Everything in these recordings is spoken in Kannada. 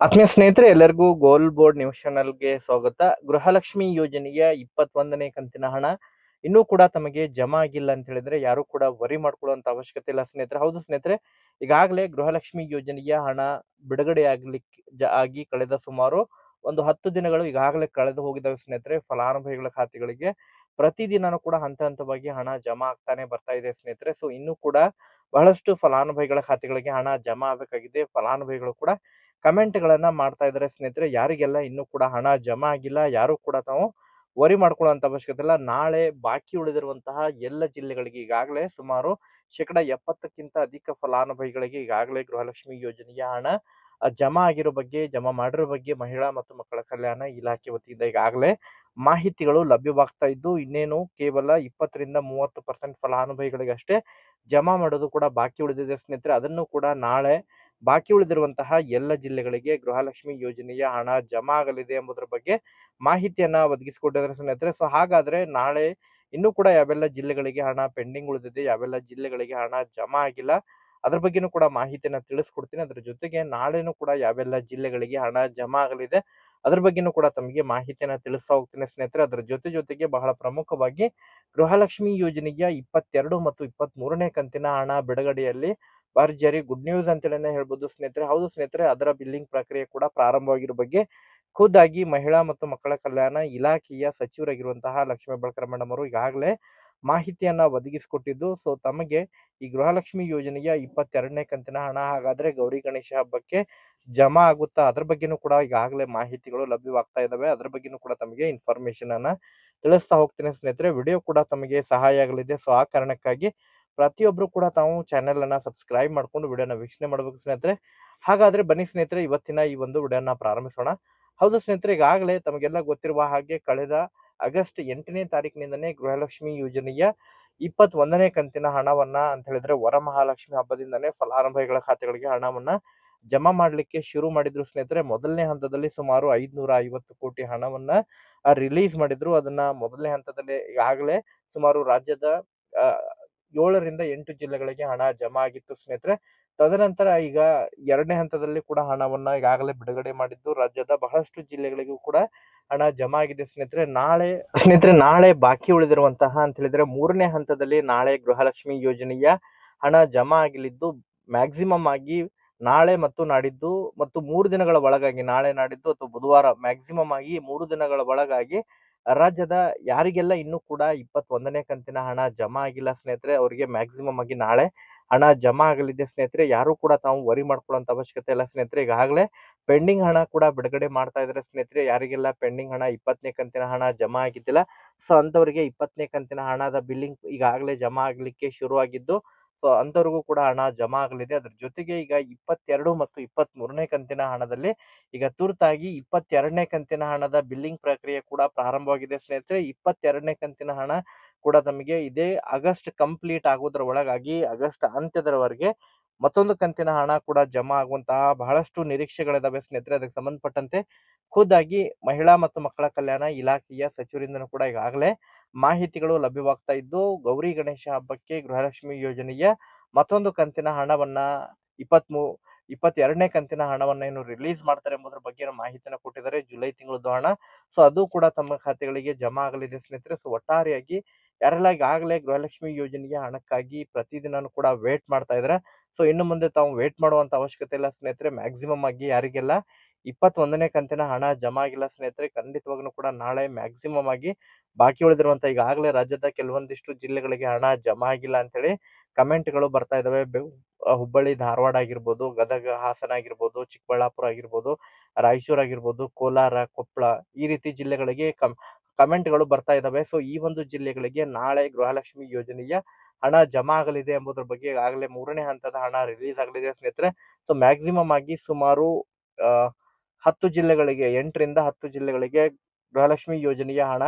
ಆತ್ಮೀಯ ಸ್ನೇಹಿತರೆ, ಎಲ್ಲರಿಗೂ ಗೋಲ್ ಬೋರ್ಡ್ ನ್ಯೂಸ್ ಚಾನಲ್ಗೆ ಸ್ವಾಗತ. ಗೃಹಲಕ್ಷ್ಮಿ ಯೋಜನೆಯ ಇಪ್ಪತ್ತೊಂದನೇ ಕಂತಿನ ಹಣ ಇನ್ನೂ ಕೂಡ ತಮಗೆ ಜಮಾ ಆಗಿಲ್ಲ ಅಂತ ಹೇಳಿದ್ರೆ ಯಾರು ಕೂಡ ವರಿ ಮಾಡ್ಕೊಳ್ಳುವಂತ ಅವಶ್ಯಕತೆ ಇಲ್ಲ ಸ್ನೇಹಿತರೆ. ಹೌದು ಸ್ನೇಹಿತರೆ, ಈಗಾಗಲೇ ಗೃಹಲಕ್ಷ್ಮಿ ಯೋಜನೆಯ ಹಣ ಬಿಡುಗಡೆ ಆಗ್ಲಿಕ್ಕೆ ಆಗಿ ಕಳೆದ ಸುಮಾರು ಒಂದು ಹತ್ತು ದಿನಗಳು ಈಗಾಗಲೇ ಕಳೆದು ಹೋಗಿದ್ದಾವೆ ಸ್ನೇಹಿತರೆ, ಫಲಾನುಭವಿಗಳ ಖಾತೆಗಳಿಗೆ. ಪ್ರತಿದಿನನೂ ಕೂಡ ಹಂತ ಹಂತವಾಗಿ ಹಣ ಜಮಾ ಆಗ್ತಾನೆ ಬರ್ತಾ ಇದೆ ಸ್ನೇಹಿತರೆ. ಸೊ, ಇನ್ನೂ ಕೂಡ ಬಹಳಷ್ಟು ಫಲಾನುಭವಿಗಳ ಖಾತೆಗಳಿಗೆ ಹಣ ಜಮಾ ಆಗಬೇಕಾಗಿದೆ. ಫಲಾನುಭವಿಗಳು ಕೂಡ ಕಮೆಂಟ್ ಗಳನ್ನ ಮಾಡ್ತಾ ಇದ್ದಾರೆ ಸ್ನೇಹಿತರೆ. ಯಾರಿಗೆಲ್ಲ ಇನ್ನೂ ಕೂಡ ಹಣ ಜಮಾ ಆಗಿಲ್ಲ, ಯಾರು ಕೂಡ ತಾವು ವರಿ ಮಾಡ್ಕೊಳ್ಳುವಂತ ಅವಶ್ಯಕತೆ ಇಲ್ಲ. ನಾಳೆ ಬಾಕಿ ಉಳಿದಿರುವಂತಹ ಎಲ್ಲ ಜಿಲ್ಲೆಗಳಿಗೆ ಈಗಾಗಲೇ ಸುಮಾರು ಶೇಕಡ ಎಪ್ಪತ್ತಕ್ಕಿಂತ ಅಧಿಕ ಫಲಾನುಭವಿಗಳಿಗೆ ಈಗಾಗಲೇ ಗೃಹಲಕ್ಷ್ಮಿ ಯೋಜನೆಯ ಹಣ ಜಮಾ ಆಗಿರೋ ಬಗ್ಗೆ, ಜಮಾ ಮಾಡಿರೋ ಬಗ್ಗೆ ಮಹಿಳಾ ಮತ್ತು ಮಕ್ಕಳ ಕಲ್ಯಾಣ ಇಲಾಖೆ ವತಿಯಿಂದ ಈಗಾಗಲೇ ಮಾಹಿತಿಗಳು ಲಭ್ಯವಾಗ್ತಾ ಇದ್ದು, ಇನ್ನೇನು ಕೇವಲ ಇಪ್ಪತ್ತರಿಂದ ಮೂವತ್ತು ಪರ್ಸೆಂಟ್ ಫಲಾನುಭವಿಗಳಿಗೆ ಅಷ್ಟೇ ಜಮಾ ಮಾಡೋದು ಕೂಡ ಬಾಕಿ ಉಳಿದಿದೆ ಸ್ನೇಹಿತರೆ. ಅದನ್ನು ಕೂಡ ನಾಳೆ ಬಾಕಿ ಉಳಿದಿರುವಂತಹ ಎಲ್ಲ ಜಿಲ್ಲೆಗಳಿಗೆ ಗೃಹಲಕ್ಷ್ಮಿ ಯೋಜನೆಯ ಹಣ ಜಮಾ ಆಗಲಿದೆ ಎಂಬುದರ ಬಗ್ಗೆ ಮಾಹಿತಿಯನ್ನ ಒದಗಿಸಿಕೊಟ್ಟಿದ್ದಾರೆ ಸ್ನೇಹಿತರೆ. ಸೊ ಹಾಗಾದ್ರೆ ನಾಳೆ ಇನ್ನೂ ಕೂಡ ಯಾವೆಲ್ಲ ಜಿಲ್ಲೆಗಳಿಗೆ ಹಣ ಪೆಂಡಿಂಗ್ ಉಳಿದಿದೆ, ಯಾವೆಲ್ಲ ಜಿಲ್ಲೆಗಳಿಗೆ ಹಣ ಜಮಾ ಆಗಿಲ್ಲ, ಅದ್ರ ಬಗ್ಗೆನೂ ಕೂಡ ಮಾಹಿತಿಯನ್ನ ತಿಳಿಸ್ಕೊಡ್ತೀನಿ. ಅದ್ರ ಜೊತೆಗೆ ನಾಳೆನೂ ಕೂಡ ಯಾವೆಲ್ಲ ಜಿಲ್ಲೆಗಳಿಗೆ ಹಣ ಜಮಾ ಆಗಲಿದೆ, ಅದ್ರ ಬಗ್ಗೆನೂ ಕೂಡ ತಮಗೆ ಮಾಹಿತಿಯನ್ನ ತಿಳಿಸ್ತಾ ಹೋಗ್ತೀನಿ ಸ್ನೇಹಿತರೆ. ಅದರ ಜೊತೆ ಜೊತೆಗೆ ಬಹಳ ಪ್ರಮುಖವಾಗಿ ಗೃಹಲಕ್ಷ್ಮಿ ಯೋಜನೆಯ ಇಪ್ಪತ್ತೆರಡು ಮತ್ತು ಇಪ್ಪತ್ತ್ ಮೂರನೇ ಕಂತಿನ ಹಣ ಬಿಡುಗಡೆಯಲ್ಲಿ ಭರ್ಜರಿ ಗುಡ್ ನ್ಯೂಸ್ ಅಂತೇಳಿನೇ ಹೇಳ್ಬೋದು. ಸ್ನೇಹಿತರೆ, ಹೌದು ಸ್ನೇಹಿತರೆ, ಅದರ ಬಿಲ್ಲಿಂಗ್ ಪ್ರಕ್ರಿಯೆ ಕೂಡ ಪ್ರಾರಂಭವಾಗಿರೋ ಬಗ್ಗೆ ಖುದ್ದಾಗಿ ಮಹಿಳಾ ಮತ್ತು ಮಕ್ಕಳ ಕಲ್ಯಾಣ ಇಲಾಖೆಯ ಸಚಿವರಾಗಿರುವಂತಹ ಲಕ್ಷ್ಮೀ ಬಳಕರ ಮೇಡಮ್ ಅವರು ಈಗಾಗಲೇ ಮಾಹಿತಿಯನ್ನ ಒದಗಿಸಿಕೊಟ್ಟಿದ್ದು. ಸೊ ತಮಗೆ ಈ ಗೃಹಲಕ್ಷ್ಮಿ ಯೋಜನೆಯ ಇಪ್ಪತ್ತೆರಡನೇ ಕಂತಿನ ಹಣ. ಹಾಗಾದ್ರೆ ಗೌರಿ ಗಣೇಶ ಹಬ್ಬಕ್ಕೆ ಜಮಾ ಆಗುತ್ತಾ? ಅದ್ರ ಬಗ್ಗೆನೂ ಕೂಡ ಈಗಾಗಲೇ ಮಾಹಿತಿಗಳು ಲಭ್ಯವಾಗ್ತಾ ಇದಾವೆ. ಅದ್ರ ಬಗ್ಗೆನೂ ಕೂಡ ತಮಗೆ ಇನ್ಫಾರ್ಮೇಶನ್ ಅನ್ನ ತಿಳಿಸ್ತಾ ಹೋಗ್ತೀನಿ ಸ್ನೇಹಿತರೆ. ವಿಡಿಯೋ ಕೂಡ ತಮಗೆ ಸಹಾಯ ಆಗಲಿದೆ. ಸೊ ಆ ಕಾರಣಕ್ಕಾಗಿ ಪ್ರತಿಯೊಬ್ರು ಕೂಡ ತಾವು ಚಾನೆಲ್ ಅನ್ನ ಸಬ್ಸ್ಕ್ರೈಬ್ ಮಾಡ್ಕೊಂಡು ವಿಡಿಯೋನ ವೀಕ್ಷಣೆ ಮಾಡಬೇಕು ಸ್ನೇಹಿತರೆ. ಹಾಗಾದ್ರೆ ಬನ್ನಿ ಸ್ನೇಹಿತರೆ, ಇವತ್ತಿನ ಈ ಒಂದು ವಿಡಿಯೋನ ಪ್ರಾರಂಭಿಸೋಣ. ಹೌದು ಸ್ನೇಹಿತರೆ, ಈಗಾಗಲೇ ತಮಗೆಲ್ಲ ಗೊತ್ತಿರುವ ಹಾಗೆ ಕಳೆದ ಆಗಸ್ಟ್ ಎಂಟನೇ ತಾರೀಕಿನಿಂದನೇ ಗೃಹಲಕ್ಷ್ಮಿ ಯೋಜನೆಯ ಇಪ್ಪತ್ತೊಂದನೇ ಕಂತಿನ ಹಣವನ್ನ ಅಂತ ಹೇಳಿದ್ರೆ ವರಮಹಾಲಕ್ಷ್ಮಿ ಹಬ್ಬದಿಂದನೇ ಫಲಾನುಭವಿಗಳ ಖಾತೆಗಳಿಗೆ ಹಣವನ್ನ ಜಮಾ ಮಾಡಲಿಕ್ಕೆ ಶುರು ಮಾಡಿದ್ರು ಸ್ನೇಹಿತರೆ. ಮೊದಲನೇ ಹಂತದಲ್ಲಿ ಸುಮಾರು ಐದ್ನೂರ ಐವತ್ತು ಕೋಟಿ ಹಣವನ್ನ ರಿಲೀಸ್ ಮಾಡಿದ್ರು. ಅದನ್ನ ಮೊದಲನೇ ಹಂತದಲ್ಲಿ ಈಗಾಗಲೇ ಸುಮಾರು ರಾಜ್ಯದ ಏಳರಿಂದ ಎಂಟು ಜಿಲ್ಲೆಗಳಿಗೆ ಹಣ ಜಮಾ ಆಗಿತ್ತು ಸ್ನೇಹಿತರೆ. ತದನಂತರ ಈಗ ಎರಡನೇ ಹಂತದಲ್ಲಿ ಕೂಡ ಹಣವನ್ನ ಈಗಾಗಲೇ ಬಿಡುಗಡೆ ಮಾಡಿದ್ದು ರಾಜ್ಯದ ಬಹಳಷ್ಟು ಜಿಲ್ಲೆಗಳಿಗೂ ಕೂಡ ಹಣ ಜಮಾ ಆಗಿದೆ ಸ್ನೇಹಿತರೆ. ನಾಳೆ ಸ್ನೇಹಿತರೆ, ನಾಳೆ ಬಾಕಿ ಉಳಿದಿರುವಂತಹ ಅಂತ ಹೇಳಿದ್ರೆ ಮೂರನೇ ಹಂತದಲ್ಲಿ ನಾಳೆ ಗೃಹಲಕ್ಷ್ಮಿ ಯೋಜನೆಯ ಹಣ ಜಮಾ ಆಗಲಿದ್ದು ಮ್ಯಾಕ್ಸಿಮಮ್ ಆಗಿ ನಾಳೆ ಮತ್ತು ನಾಡಿದ್ದು ಮತ್ತು ಮೂರು ದಿನಗಳ ಒಳಗಾಗಿ ನಾಳೆ ನಾಡಿದ್ದು ಅಥವಾ ಬುಧವಾರ ಮ್ಯಾಕ್ಸಿಮಮ್ ಆಗಿ ಮೂರು ದಿನಗಳ ಒಳಗಾಗಿ ರಾಜ್ಯದ ಯಾರಿಗೆಲ್ಲ ಇನ್ನೂ ಕೂಡ ಇಪ್ಪತ್ತೊಂದನೇ ಕಂತಿನ ಹಣ ಜಮಾ ಆಗಿಲ್ಲ ಸ್ನೇಹಿತರೆ, ಅವರಿಗೆ ಮ್ಯಾಕ್ಸಿಮಮ್ ಆಗಿ ನಾಳೆ ಹಣ ಜಮಾ ಆಗಲಿದೆ ಸ್ನೇಹಿತರೆ, ಯಾರು ಕೂಡ ತಾವು ವರಿ ಮಾಡ್ಕೊಳ್ಳೋಂತ ಅವಶ್ಯಕತೆ ಇಲ್ಲ ಸ್ನೇಹಿತರೆ. ಈಗಾಗಲೇ ಪೆಂಡಿಂಗ್ ಹಣ ಕೂಡ ಬಿಡುಗಡೆ ಮಾಡ್ತಾ ಇದ್ದಾರೆ ಸ್ನೇಹಿತರೆ. ಯಾರಿಗೆಲ್ಲ ಪೆಂಡಿಂಗ್ ಹಣ ಇಪ್ಪತ್ತನೇ ಕಂತಿನ ಹಣ ಜಮಾ ಆಗಿದ್ದಿಲ್ಲ, ಸೊ ಅಂತವರಿಗೆ ಇಪ್ಪತ್ತನೇ ಕಂತಿನ ಹಣದ ಬಿಲ್ಲಿಂಗ್ ಈಗಾಗಲೇ ಜಮಾ ಆಗಲಿಕ್ಕೆ ಶುರುವಾಗಿದ್ದು ಸೊ ಅಂತವ್ರಿಗೂ ಕೂಡ ಹಣ ಜಮಾ ಆಗಲಿದೆ. ಅದ್ರ ಜೊತೆಗೆ ಈಗ ಇಪ್ಪತ್ತೆರಡು ಮತ್ತು ಇಪ್ಪತ್ತ್ ಮೂರನೇ ಕಂತಿನ ಹಣದಲ್ಲಿ ಈಗ ತುರ್ತಾಗಿ ಇಪ್ಪತ್ತೆರಡನೇ ಕಂತಿನ ಹಣದ ಬಿಲ್ಲಿಂಗ್ ಪ್ರಕ್ರಿಯೆ ಕೂಡ ಪ್ರಾರಂಭವಾಗಿದೆ ಸ್ನೇಹಿತರೆ. ಇಪ್ಪತ್ತೆರಡನೇ ಕಂತಿನ ಹಣ ಕೂಡ ನಮಗೆ ಇದೇ ಆಗಸ್ಟ್ ಕಂಪ್ಲೀಟ್ ಆಗೋದ್ರ ಒಳಗಾಗಿ ಆಗಸ್ಟ್ ಅಂತ್ಯದವರೆಗೆ ಮತ್ತೊಂದು ಕಂತಿನ ಹಣ ಕೂಡ ಜಮಾ ಆಗುವಂತಹ ಬಹಳಷ್ಟು ನಿರೀಕ್ಷೆಗಳಿದಾವೆ ಸ್ನೇಹಿತರೆ. ಅದಕ್ಕೆ ಸಂಬಂಧಪಟ್ಟಂತೆ ಖುದ್ದಾಗಿ ಮಹಿಳಾ ಮತ್ತು ಮಕ್ಕಳ ಕಲ್ಯಾಣ ಇಲಾಖೆಯ ಸಚಿವರಿಂದನೂ ಕೂಡ ಈಗಾಗಲೇ ಮಾಹಿತಿಗಳು ಲಭ್ಯವಾಗ್ತಾ ಇದ್ದು, ಗೌರಿ ಗಣೇಶ ಹಬ್ಬಕ್ಕೆ ಗೃಹಲಕ್ಷ್ಮಿ ಯೋಜನೆಯ ಮತ್ತೊಂದು ಕಂತಿನ ಹಣವನ್ನ ಇಪ್ಪತ್ಮೂ, ಇಪ್ಪತ್ತೆರಡನೇ ಕಂತಿನ ಹಣವನ್ನ ಏನು ರಿಲೀಸ್ ಮಾಡ್ತಾರೆ ಎಂಬುದರ ಬಗ್ಗೆ ಮಾಹಿತಿಯನ್ನು ಕೊಟ್ಟಿದ್ದಾರೆ ಜುಲೈ ತಿಂಗಳದ್ದು ಹಣ ಸೊ, ಅದು ಕೂಡ ತಮ್ಮ ಖಾತೆಗಳಿಗೆ ಜಮಾ ಆಗಲಿದೆ ಸ್ನೇಹಿತರೆ. ಸೊ, ಒಟ್ಟಾರೆಯಾಗಿ ಯಾರೆಲ್ಲ ಈಗಾಗಲೇ ಗೃಹಲಕ್ಷ್ಮಿ ಯೋಜನೆಗೆ ಹಣಕ್ಕಾಗಿ ಪ್ರತಿದಿನನೂ ಕೂಡ ವೇಟ್ ಮಾಡ್ತಾ ಇದ್ದಾರೆ. ಸೊ, ಇನ್ನು ಮುಂದೆ ತಾವು ವೇಟ್ ಮಾಡುವಂತ ಅವಶ್ಯಕತೆ ಇಲ್ಲ ಸ್ನೇಹಿತರೆ. ಮ್ಯಾಕ್ಸಿಮಮ್ ಆಗಿ ಯಾರಿಗೆಲ್ಲ ಇಪ್ಪತ್ತೊಂದನೇ ಕಂತಿನ ಹಣ ಜಮಾ ಆಗಿಲ್ಲ ಸ್ನೇಹಿತರೆ, ಖಂಡಿತವಾಗ್ಲೂ ಕೂಡ ನಾಳೆ ಮ್ಯಾಕ್ಸಿಮಮ್ ಆಗಿ ಬಾಕಿ ಉಳಿದಿರುವಂತ ಈಗಾಗಲೇ ರಾಜ್ಯದ ಕೆಲವೊಂದಿಷ್ಟು ಜಿಲ್ಲೆಗಳಿಗೆ ಹಣ ಜಮಾ ಆಗಿಲ್ಲ ಅಂತೇಳಿ ಕಮೆಂಟ್ಗಳು ಬರ್ತಾ ಇದಾವೆ. ಹುಬ್ಬಳ್ಳಿ, ಧಾರವಾಡ ಆಗಿರ್ಬೋದು, ಗದಗ, ಹಾಸನ ಆಗಿರ್ಬೋದು, ಚಿಕ್ಕಬಳ್ಳಾಪುರ ಆಗಿರ್ಬೋದು, ರಾಯಚೂರು ಆಗಿರ್ಬೋದು, ಕೋಲಾರ ಕೊಪ್ಪಳ ಈ ರೀತಿ ಜಿಲ್ಲೆಗಳಿಗೆ ಕಮ್, ಕಮೆಂಟ್ಗಳು ಬರ್ತಾ ಇದಾವೆ. ಸೊ, ಈ ಒಂದು ಜಿಲ್ಲೆಗಳಿಗೆ ನಾಳೆ ಗೃಹಲಕ್ಷ್ಮಿ ಯೋಜನೆಯ ಹಣ ಜಮಾ ಆಗಲಿದೆ ಎಂಬುದರ ಬಗ್ಗೆ ಆಗಲೇ ಮೂರನೇ ಹಂತದ ಹಣ ರಿಲೀಸ್ ಆಗಲಿದೆ ಸ್ನೇಹಿತರೆ. ಸೊ, ಮ್ಯಾಕ್ಸಿಮಮ್ ಆಗಿ ಸುಮಾರು ಹತ್ತು ಜಿಲ್ಲೆಗಳಿಗೆ, ಎಂಟರಿಂದ ಹತ್ತು ಜಿಲ್ಲೆಗಳಿಗೆ ಗೃಹಲಕ್ಷ್ಮಿ ಯೋಜನೆಯ ಹಣ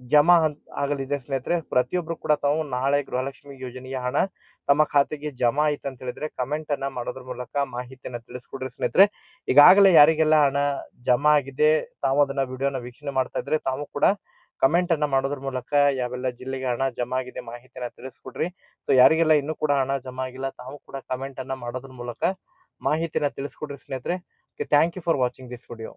ಜಮಾ ಆಗಲಿದೆ ಸ್ನೇಹಿತರೆ. ಪ್ರತಿಯೊಬ್ರು ಕೂಡ ತಾವು ನಾಳೆ ಗೃಹಲಕ್ಷ್ಮಿ ಯೋಜನೆಯ ಹಣ ತಮ್ಮ ಖಾತೆಗೆ ಜಮಾ ಆಯ್ತು ಅಂತ ಹೇಳಿದ್ರೆ ಕಮೆಂಟ್ ಅನ್ನ ಮಾಡೋದ್ರ ಮೂಲಕ ಮಾಹಿತಿಯನ್ನ ತಿಳಿಸ್ಕೊಡ್ರಿ ಸ್ನೇಹಿತರೆ. ಈಗಾಗಲೇ ಯಾರಿಗೆಲ್ಲ ಹಣ ಜಮಾ ಆಗಿದೆ ತಾವು ಅದನ್ನ ವಿಡಿಯೋನ ವೀಕ್ಷಣೆ ಮಾಡ್ತಾ ಇದ್ರೆ ತಾವು ಕೂಡ ಕಮೆಂಟ್ ಅನ್ನ ಮಾಡೋದ್ರ ಮೂಲಕ ಯಾವೆಲ್ಲ ಜಿಲ್ಲೆಗೆ ಹಣ ಜಮಾ ಆಗಿದೆ ಮಾಹಿತಿಯನ್ನ ತಿಳಿಸ್ಕೊಡ್ರಿ. ಸೊ ಯಾರಿಗೆಲ್ಲ ಇನ್ನೂ ಕೂಡ ಹಣ ಜಮಾ ಆಗಿಲ್ಲ ತಾವು ಕೂಡ ಕಮೆಂಟ್ ಅನ್ನ ಮಾಡೋದ್ರ ಮೂಲಕ ಮಾಹಿತಿಯನ್ನ ತಿಳಿಸ್ಕೊಡ್ರಿ ಸ್ನೇಹಿತರೆ. Thank you for watching this video